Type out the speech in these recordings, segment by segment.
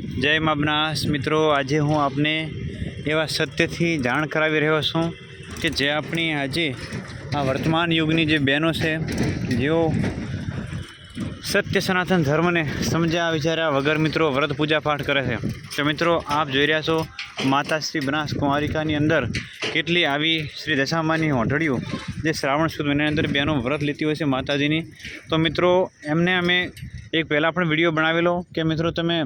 જય માબનાસ મિત્રો, આજે હું આપને એવા સત્યથી જાણ કરાવી રહ્યો છું કે જે આપણી આજે આ વર્તમાન યુગની જે બહેનો છે, જેઓ સત્ય સનાતન ધર્મને સમજ્યા વિચાર્યા વગર મિત્રો વ્રત પૂજા પાઠ કરે છે. તો મિત્રો, આપ જોઈ રહ્યા છો માતા શ્રી બનાસ કુંવારિકાની અંદર કેટલી આવી શ્રી દશામાની ઓઢળીઓ જે શ્રાવણ સુદ મહિનાની અંદર બહેનો વ્રત લેતી હોય છે માતાજીની. તો મિત્રો, એમને અમે એક પહેલાં પણ વીડિયો બનાવેલો કે મિત્રો તમે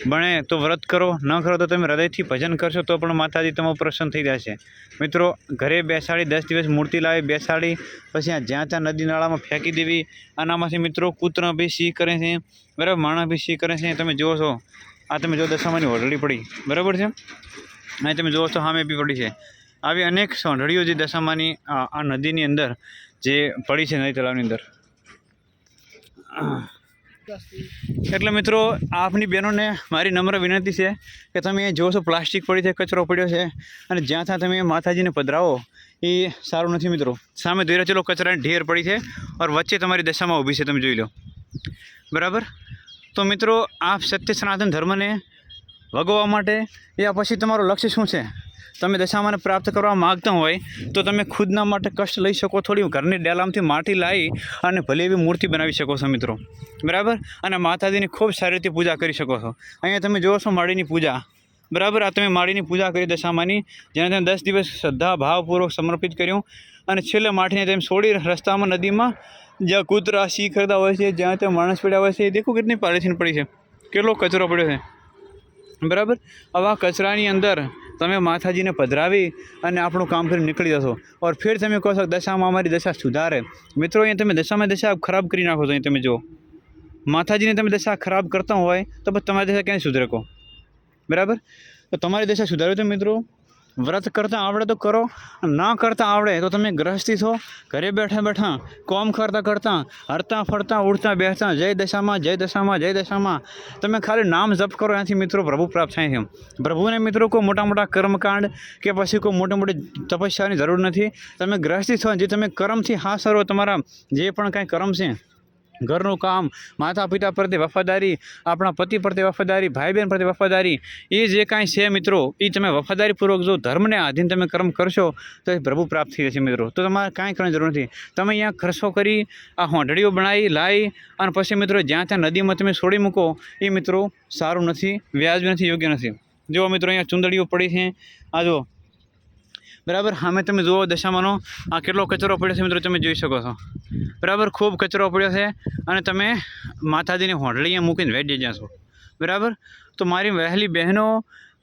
બને તો વ્રત કરો, ન કરો તો તમે હૃદયથી ભજન કરશો તો પણ માતાજી તમે પ્રસન્ન થઈ જશે. મિત્રો, ઘરે બેસાડી દસ દિવસ મૂર્તિ લાવી, બેસાડી, પછી આ જ્યાં ત્યાં નદી નાળામાં ફેંકી દેવી. આનામાંથી મિત્રો કૂતર બી સી કરે છે, બરાબર? માણસ બી સી કરે છે. તમે જુઓ છો, આ તમે જો દશામાની ઓઢળી પડી, બરાબર છે? અને તમે જુઓ છો સામે બી પડી છે. આવી અનેક સોંઢળીઓ જે દશામાની આ નદીની અંદર જે પડી છે નદી તળાવની અંદર. એટલે મિત્રો, આપની બહેનોને મારી નમ્ર વિનંતી છે કે તમે એ જોશો, પ્લાસ્ટિક પડી છે, કચરો પડ્યો છે, અને જ્યાં ત્યાં તમે માતાજીને પધરાવો, એ સારું નથી મિત્રો. સામે ધોઈ ચલો કચરાની ઢેર પડી છે ઓર વચ્ચે તમારી દશામાં ઊભી છે, તમે જોઈ લો. બરાબર? તો મિત્રો, આપ સત્ય સનાતન ધર્મને ભગવવા માટે એ પછી તમારું લક્ષ્ય શું છે? તમે દશામાને પ્રાપ્ત કરવા માગતા હોય, તો તમે ખુદના માટે કષ્ટ લઈ શકો, થોડી ઘરની ડેલામથી માટી લાવી અને ભલે એવી મૂર્તિ બનાવી શકો છો મિત્રો. બરાબર? અને માતાજીની ખૂબ સારી રીતે પૂજા કરી શકો છો. અહીંયા તમે જુઓ છો માળીની પૂજા. બરાબર? આ તમે માળીની પૂજા કરી દશામાની જેને તમે દસ દિવસ શ્રદ્ધા, ભાવપૂર્વક સમર્પિત કર્યું અને છેલ્લે માઠીને તેમ છોડી રસ્તામાં, નદીમાં જ્યાં કૂતરા સી કરતા હોય છે, જ્યાં ત્યાં માણસ પડ્યા હોય છે, એ દેખો કેટલી પાલિથીન પડી છે. કેટલો કચરો પડ્યો છે. બરાબર? આવા કચરાની અંદર તમે માતાજીને પધરાવી અને આપણું કામ કરીને નીકળી જશો. ઓર ફેર તમે કહો છો, દશામાં અમારી દશા સુધારે. મિત્રો, અહીંયા તમે દશામાં દશા ખરાબ કરી નાખો છો અહીં તમે જુઓ. માતાજીને તમે દશા ખરાબ કરતા હોય, તો પછી તમારી દશા ક્યાંય સુધરે કહો? બરાબર? તો તમારી દશા સુધારવી તો મિત્રો? વ્રત કરતાં આવડે તો કરો ના કરતાં આવડે તો તમે ગ્રહસ્થી છો. ઘરે બેઠા બેઠા કોમ કરતાં કરતાં હરતા ફરતા ઉડતા બેસતા જય દશામાં જય દશામાં જય દશામાં. તમે ખાલી નામ જપ કરો, એનાથી મિત્રો પ્રભુ પ્રાપ્ત થાય છે. પ્રભુને મિત્રો કોઈ મોટા મોટા કર્મકાંડ કે પછી કોઈ મોટી મોટી તપસ્યાની જરૂર નથી. તમે ગ્રહસ્થી છો, જે તમે કર્મથી હા સરો તમારા જે પણ કાંઈ કર્મ છે ઘરનું કામ માતા પિતા પ્રત્યે વફાદારી, આપણા પતિ પ્રત્યે વફાદારી ભાઈ બહેન પ્રત્યે વફાદારી, એ જે કાંઈ છે મિત્રો, એ તમે વફાદારીપૂર્વક જો ધર્મને આધીન તમે કર્મ કરશો, તો એ પ્રભુ પ્રાપ્ત થઈ જશે મિત્રો. તો તમારે કાંઈ કરવાની જરૂર નથી. તમે અહીંયા ખર્ચો કરી, આ હોંઢળીઓ બનાવી લાવી અને પછી મિત્રો જ્યાં ત્યાં નદીમાં તમે છોડી મૂકો, એ મિત્રો સારું નથી, વ્યાજબી નથી, યોગ્ય નથી. જુઓ મિત્રો, અહીંયા ચુંદડીઓ પડી છે. આ જુઓ. બરાબર? સામે તમે જુઓ દશામાંનો આ કેટલો કચરો પડ્યો છે મિત્રો તમે જોઈ શકો છો. બરાબર? ખૂબ કચરો પડ્યો છે અને તમે માતાજીની હોંડળીએ મૂકીને વેચી જશો. બરાબર? તો મારી વહેલી બહેનો,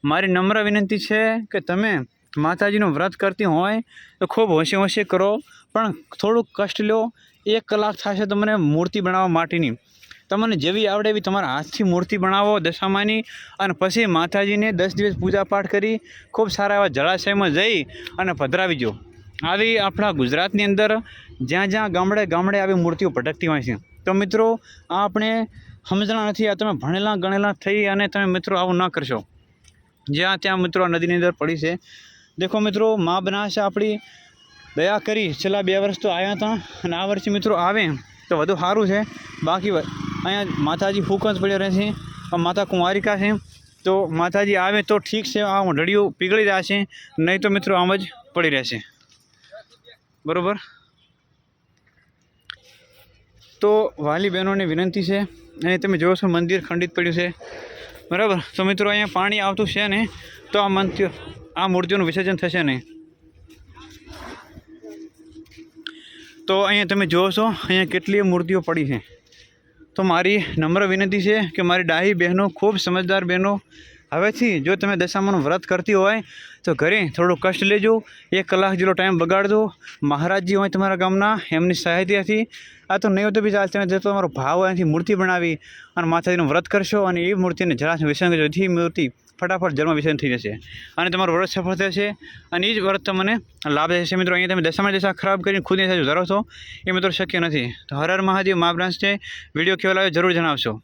મારી નમ્ર વિનંતી છે કે તમે માતાજીનું વ્રત કરતી હોય તો ખૂબ હોંશી હોંશી કરો, પણ થોડુંક કષ્ટ લો. એક કલાક થશે તમને મૂર્તિ બનાવવા માટેની. તમને જેવી આવડે એવી તમારા હાથથી મૂર્તિ બનાવો દશામાની. અને પછી માતાજીને દસ દિવસ પૂજાપાઠ કરી ખૂબ સારા એવા જળાશયમાં જઈ અને પધરાવી જો આવી આપણા ગુજરાતની અંદર જ્યાં જ્યાં ગામડે ગામડે આવી મૂર્તિઓ ભટકતી હોય છે. તો મિત્રો, આ આપણે સમજણા નથી, આ તમે ભણેલા ગણેલા થઈ અને તમે મિત્રો આવું ન કરશો. જ્યાં ત્યાં મિત્રો આ નદીની અંદર પડી છે. દેખો મિત્રો, મા બનાશે આપણી દયા કરી. છેલ્લા બે વર્ષ તો આવ્યા હતા અને આ વર્ષે મિત્રો આવે તો વધુ સારું છે. બાકી અહીંયા માતાજી ફૂક પડ્યા રહે છે. માતા કુંવારિકા છે. તો માતાજી આવે તો ઠીક છે. આ ઢળીઓ પીગળી જશે નહીં તો મિત્રો આમ જ પડી રહેશે બરાબર? તો વાલી બહેનોને વિનંતી છે. અને તમે જોવો છો મંદિર ખંડિત પડ્યું છે. બરાબર? તો મિત્રો અહીંયા પાણી આવતું છે ને, તો આ મંદિર આ મૂર્તિઓનું વિસર્જન થશે નહીં તો અહીંયા તમે જોવો છો, અહીંયા કેટલી મૂર્તિઓ પડી છે. તો મારી નમ્ર વિનંતી છે કે મારી ડાહી બહેનો, ખૂબ સમજદાર બહેનો, હવેથી જો તમે દશામાનું વ્રત કરતી હોય, તો ઘરે થોડું કષ્ટ લેજો, એક કલાક જેટલો ટાઈમ બગાડજો. મહારાજજી હોય તમારા ગામના, એમની સહાયતાથી આ તો નહીં તો બી ચાલશે જો તમારો ભાવ એનાથી મૂર્તિ બનાવી અને માતાજીનું વ્રત કરશો અને એ મૂર્તિને જરાશ વિસર્જન કરજો. જેથી મૂર્તિ ફટાફટ જન્મ વિસર્જન થઈ જશે. અને તમારું વ્રત સફળ થશે અને એ જ વ્રત તમને લાભ થશે. મિત્રો, અહીંયા તમે દશામાં દશા ખરાબ કરીને ખુદની સાથે ધરો છો, એ મિત્રો શક્ય નથી. તો હર હર મહાદેવ, મા છે વીડિયો કેવો લાગ્યો જરૂર જણાવશો.